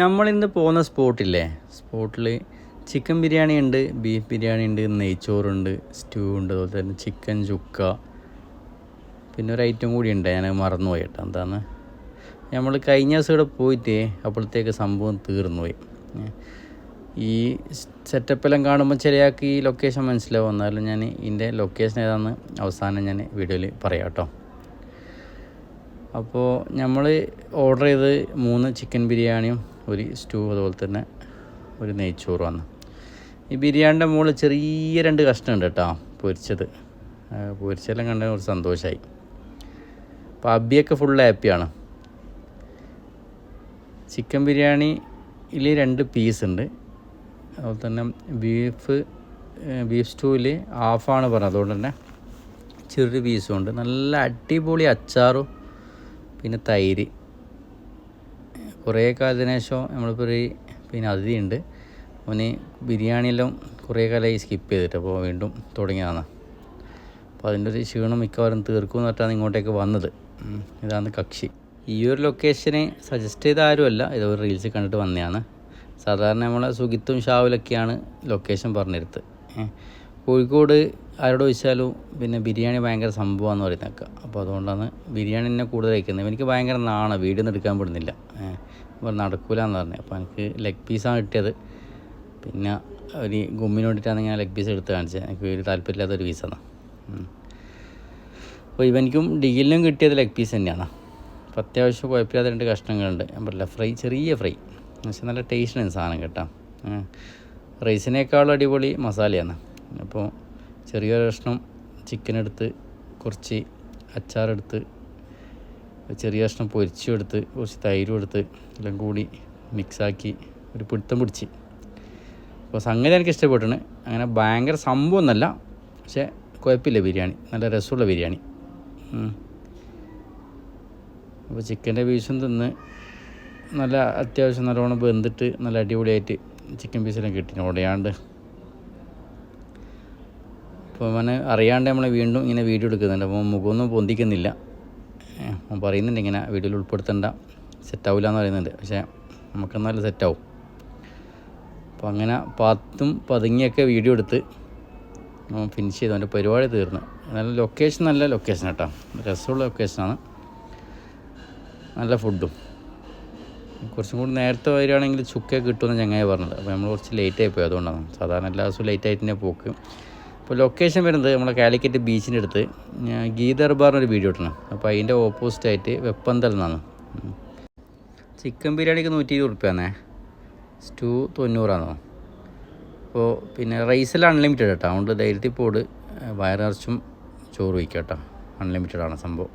നമ്മളിന്ന് പോകുന്ന സ്പോട്ടില്ലേ? സ്പോട്ടിൽ ചിക്കൻ ബിരിയാണി ഉണ്ട് ബീഫ് ബിരിയാണി ഉണ്ട് നെയ്ച്ചോറുണ്ട് സ്റ്റൂ ഉണ്ട് അതുപോലെ തന്നെ ചിക്കൻ ചുക്ക. പിന്നെ ഒരു ഐറ്റം കൂടി ഉണ്ട് ഞാൻ മറന്നുപോയി കേട്ടോ എന്താന്ന്? നമ്മൾ കഴിഞ്ഞ ദിവസം ഇവിടെ പോയിട്ട് അപ്പോഴത്തേക്ക് സംഭവം തീർന്നുപോയി. ഈ സെറ്റപ്പെല്ലാം കാണുമ്പോൾ ചിലയാൾക്ക് ഈ ലൊക്കേഷൻ മനസ്സിലാവും. എന്നാലും ഞാൻ ഇതിന്റെ ലൊക്കേഷൻ ഏതാണെന്ന് അവസാനം ഞാൻ വീഡിയോയിൽ പറയാം കേട്ടോ. അപ്പോൾ നമ്മൾ ഓർഡർ ചെയ്ത് മൂന്ന് ചിക്കൻ ബിരിയാണിയും ഒരു സ്റ്റൂ അതുപോലെ തന്നെ ഒരു നെയ്ച്ചോറും വന്നു ഈ ബിരിയാണിന്റെ മുകളിൽ ചെറിയ രണ്ട് കഷ്ണമുണ്ട് കേട്ടോ പൊരിച്ചത്. പൊരിച്ചെല്ലാം കണ്ട ഒരു സന്തോഷമായി അപ്പോൾ അബിയൊക്കെ ഫുൾ ഹാപ്പിയാണ് ചിക്കൻ ബിരിയാണിയിൽ രണ്ട് പീസ് ഉണ്ട്. അതുപോലെ തന്നെ ബീഫ് ബീഫ് സ്റ്റൂവിൽ ഹാഫാണ് പറഞ്ഞത്. അതുകൊണ്ട് തന്നെ ചെറിയ പീസും ഉണ്ട്. നല്ല അടിപൊളി അച്ചാറും പിന്നെ തൈര്. കുറേ കാലത്തിന് ശേഷം നമ്മളിപ്പോൾ ഒരു പിന്നെ അതിഥിയുണ്ട് അവന് ബിരിയാണിയെല്ലാം കുറേ കാലമായി സ്കിപ്പ് ചെയ്തിട്ട് അപ്പോൾ വീണ്ടും തുടങ്ങിയതാണ്. അപ്പോൾ അതിന്റെ ഒരു ക്ഷീണം മിക്കവാറും തീർക്കും എന്ന് പറഞ്ഞാണ് ഇങ്ങോട്ടേക്ക് വന്നത്. ഇതാണ് കക്ഷി. ഈ ഒരു ലൊക്കേഷനെ സജസ്റ്റ് ചെയ്ത ആരുമല്ല. ഇത് ഒരു റീൽസ് കണ്ടിട്ട് വന്നതാണ്. സാധാരണ നമ്മളെ സുഖിത്തും ഷാവിലൊക്കെയാണ് ലൊക്കേഷൻ പറഞ്ഞിരുത്ത് ഏ. കോഴിക്കോട് ആരോട് ചോദിച്ചാലും പിന്നെ ബിരിയാണി ഭയങ്കര സംഭവമാണെന്ന് പറയുന്നേക്കാം അപ്പോൾ അതുകൊണ്ടാണ് ബിരിയാണി തന്നെ കൂടുതൽ കഴിക്കുന്നത്. എനിക്ക് ഭയങ്കര നാണ വീഡിയോ എടുക്കാൻ പെടുന്നില്ല. അപ്പോൾ നടക്കൂല എന്ന് പറഞ്ഞു. അപ്പോൾ എനിക്ക് ലെഗ് പീസാണ് കിട്ടിയത്. പിന്നെ ഒരു ഗുമ്മിന് വേണ്ടിയിട്ടാണ് ഞാൻ ലെഗ് പീസ് എടുത്ത് കാണിച്ചത്. എനിക്ക് ഒരു താല്പര്യമില്ലാത്ത ഒരു പീസാണ് അപ്പോൾ ഇവനിക്കും ഡിഗിലിനും കിട്ടിയത് ലെഗ് പീസ് തന്നെയാണ്. അപ്പോൾ അത്യാവശ്യം കുഴപ്പമില്ലാത്ത രണ്ട് കഷ്ണങ്ങളുണ്ട്. ഞാൻ പറഞ്ഞില്ല ഫ്രൈ ചെറിയ ഫ്രൈ. പക്ഷെ നല്ല ടേസ്റ്റിനാണ് സാധനം കേട്ടോ. റൈസിനേക്കാളും അടിപൊളി മസാലയാണ്. അപ്പോൾ ചെറിയൊരു കഷ്ണം ചിക്കൻ എടുത്ത് കുറച്ച് അച്ചാറെടുത്ത് ചെറിയ കഷ്ണം പൊരിച്ചും എടുത്ത് കുറച്ച് തൈരും എടുത്ത് എല്ലാം കൂടി മിക്സാക്കി ഒരു പിടുത്തം പിടിച്ച്. അപ്പോൾ സംഗതി എനിക്ക് ഇഷ്ടപ്പെട്ടാണ് അങ്ങനെ ഭയങ്കര സംഭവം ഒന്നല്ല പക്ഷേ കുഴപ്പമില്ല ബിരിയാണി. നല്ല രസമുള്ള ബിരിയാണി. അപ്പോൾ ചിക്കന്റെ പീസും തിന്ന് നല്ല അത്യാവശ്യം നല്ലോണം വെന്തിട്ട് നല്ല അടിപൊളിയായിട്ട് ചിക്കൻ പീസെല്ലാം കിട്ടി. ഉടയാണ്ട് അപ്പോൾ അവന് അറിയാണ്ട് നമ്മൾ വീണ്ടും ഇങ്ങനെ വീഡിയോ എടുക്കുന്നുണ്ട്. അപ്പോൾ മുഖമൊന്നും പൊന്തിക്കുന്നില്ല. അപ്പം പറയുന്നുണ്ട് ഇങ്ങനെ വീഡിയോയിൽ ഉൾപ്പെടുത്തേണ്ട. സെറ്റാവില്ല എന്ന് പറയുന്നുണ്ട്. പക്ഷേ നമുക്കെന്നാലും സെറ്റാവും അപ്പോൾ അങ്ങനെ പത്തും പതുങ്ങിയൊക്കെ വീഡിയോ എടുത്ത് ഫിനിഷ് ചെയ്തു. അവന്റെ പരിപാടി തീർന്നു. നല്ല ലൊക്കേഷൻ നല്ല ലൊക്കേഷൻ കേട്ടോ. രസമുള്ള ലൊക്കേഷനാണ് നല്ല ഫുഡും കുറച്ചും കൂടി നേരത്തെ വരികയാണെങ്കിൽ ചുക്ക കിട്ടുമെന്ന് ചങ്ങായി പറഞ്ഞത് അപ്പോൾ നമ്മൾ കുറച്ച് ലേറ്റായി പോയി. അതുകൊണ്ടാണ്. സാധാരണ എല്ലാ ദിവസവും ലേറ്റ് ആയിട്ട് തന്നെ പോക്ക്. അപ്പോൾ ലൊക്കേഷൻ വരുന്നത് നമ്മളെ കാലിക്കറ്റ് ബീച്ചിന്റെ അടുത്ത്. ഒരു വീഡിയോ ഇട്ടണം അപ്പോൾ അതിന്റെ ഓപ്പോസിറ്റ് ആയിട്ട് വെപ്പന്തൽ എന്നാണ്. ചിക്കൻ ബിരിയാണിക്ക് നൂറ്റി ഇരുപത് റുപ്യാന്നേ സ്റ്റൂ തൊണ്ണൂറാണോ അപ്പോൾ പിന്നെ റൈസിൽ അൺലിമിറ്റഡ് കേട്ടോ അതുകൊണ്ട് ധൈര്യത്തിൽ പോട്. വയറിറച്ചും ചോറ് വയ്ക്കാം കേട്ടോ അൺലിമിറ്റഡ് ആണ് സംഭവം.